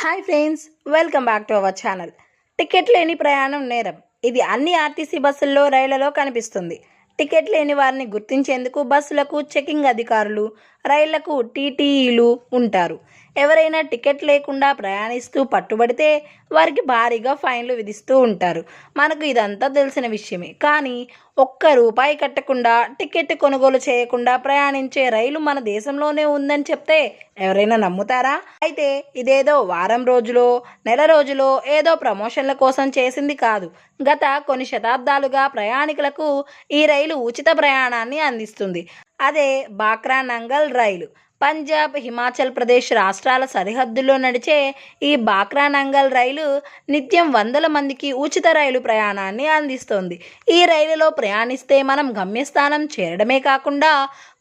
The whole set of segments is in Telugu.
Hi friends welcome back to our channel. Ticket లేని ప్రయాణం నేరం. ఇది అన్ని ఆర్టీసీ బస్సుల్లో రైళ్ళలో కనిపిస్తుంది. టికెట్ లేని వారిని గుర్తించేందుకు బస్సులకు చెకింగ్ అధికారులు రైళ్ళకు టీటీఈలు ఉంటారు. ఎవరైనా టికెట్ లేకుండా ప్రయాణిస్తూ పట్టుబడితే వారికి భారీగా ఫైన్లు విధిస్తూ ఉంటారు. మనకు ఇదంతా తెలిసిన విషయమే. కానీ ఒక్క రూపాయి కట్టకుండా టికెట్ కొనుగోలు చేయకుండా ప్రయాణించే రైలు మన దేశంలోనే ఉందని చెప్తే ఎవరైనా నమ్ముతారా? అయితే ఇదేదో వారం రోజులో నెల రోజులో ఏదో ప్రమోషన్ల కోసం చేసింది కాదు. గత కొన్ని శతాబ్దాలుగా ప్రయాణికులకు ఈ రైలు ఉచిత ప్రయాణాన్ని అందిస్తుంది. అదే బాక్రా నంగల్ రైలు. పంజాబ్ హిమాచల్ ప్రదేశ్ రాష్ట్రాల సరిహద్దుల్లో నడిచే ఈ బాక్రా నంగల్ రైలు నిత్యం వందల మందికి ఉచిత రైలు ప్రయాణాన్ని అందిస్తోంది. ఈ రైలులో ప్రయాణిస్తే మనం గమ్యస్థానం చేరడమే కాకుండా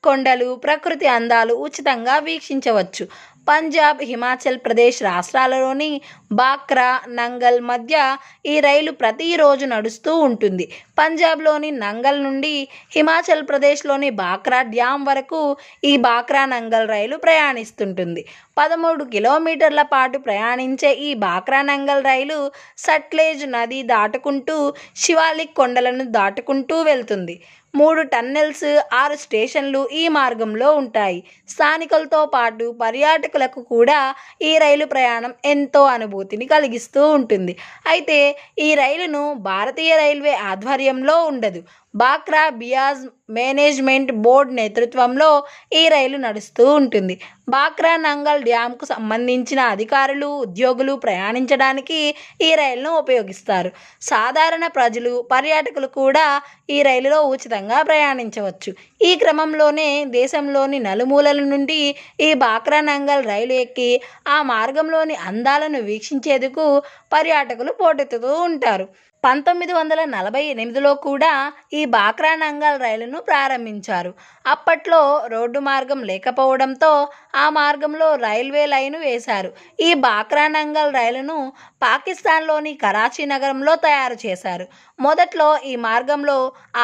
కొండలు ప్రకృతి అందాలు ఉచితంగా వీక్షించవచ్చు. పంజాబ్ హిమాచల్ ప్రదేశ్ రాష్ట్రాలలోని బాక్రా నంగల్ మధ్య ఈ రైలు ప్రతిరోజు నడుస్తూ ఉంటుంది. పంజాబ్లోని నంగల్ నుండి హిమాచల్ ప్రదేశ్లోని బాక్రా డ్యామ్ వరకు ఈ బాక్రా నంగల్ రైలు ప్రయాణిస్తుంటుంది. పదమూడు కిలోమీటర్ల పాటు ప్రయాణించే ఈ బాక్రా నంగల్ రైలు సట్లేజ్ నది దాటుకుంటూ శివాలిక్ కొండలను దాటుకుంటూ వెళ్తుంది. మూడు టన్నెల్స్ ఆరు స్టేషన్లు ఈ మార్గంలో ఉంటాయి. స్థానికులతో పాటు పర్యాటకులకు కూడా ఈ రైలు ప్రయాణం ఎంతో అనుభూతిని కలిగిస్తూ ఉంటుంది. అయితే ఈ రైలును భారతీయ రైల్వే ఆధ్వర్యంలో ఉండదు. బాక్రా బియాజ్ మేనేజ్మెంట్ బోర్డ్ నేతృత్వంలో ఈ రైలు నడుస్తూ ఉంటుంది. బాక్రా నంగల్ డ్యామ్కు సంబంధించిన అధికారులు ఉద్యోగులు ప్రయాణించడానికి ఈ రైలును ఉపయోగిస్తారు. సాధారణ ప్రజలు పర్యాటకులు కూడా ఈ రైలులో ఉచితంగా ప్రయాణించవచ్చు. ఈ క్రమంలోనే దేశంలోని నలుమూలల నుండి ఈ బాక్రా నంగల్ రైలు ఎక్కి ఆ మార్గంలోని అందాలను వీక్షించేందుకు పర్యాటకులు పోటెత్తుతూ ఉంటారు. పంతొమ్మిది వందల నలభై ఎనిమిదిలో కూడా ఈ ఈ బాక్రా నంగల్ రైలును ప్రారంభించారు. అప్పట్లో రోడ్డు మార్గం లేకపోవడంతో ఆ మార్గంలో రైల్వే లైను వేశారు. ఈ బాక్రా నంగల్ రైలును పాకిస్తాన్లోని కరాచీ నగరంలో తయారు చేశారు. మొదట్లో ఈ మార్గంలో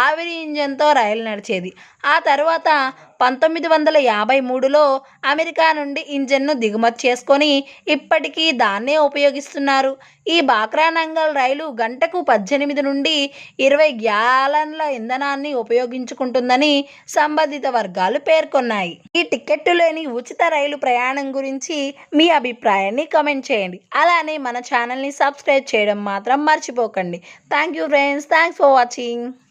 ఆవిరి ఇంజన్తో రైలు నడిచేది. ఆ తర్వాత పంతొమ్మిది వందల యాభై మూడులో అమెరికా నుండి ఇంజన్ను దిగుమతి చేసుకొని ఇప్పటికీ దాన్నే ఉపయోగిస్తున్నారు. ఈ బాక్రా నంగల్ రైలు గంటకు పద్దెనిమిది నుండి ఇరవై గ్యాలన్ల ఇంధనాన్ని ఉపయోగించుకుంటుందని సంబంధిత వర్గాలు పేర్కొన్నాయి. ఈ టికెట్టు లేని ఉచిత రైలు ప్రయాణం గురించి మీ అభిప్రాయాన్ని కమెంట్ చేయండి. అలానే మన ఛానల్ని సబ్స్క్రైబ్ చేయడం మాత్రం మర్చిపోకండి. Thank you friends. Thanks for watching.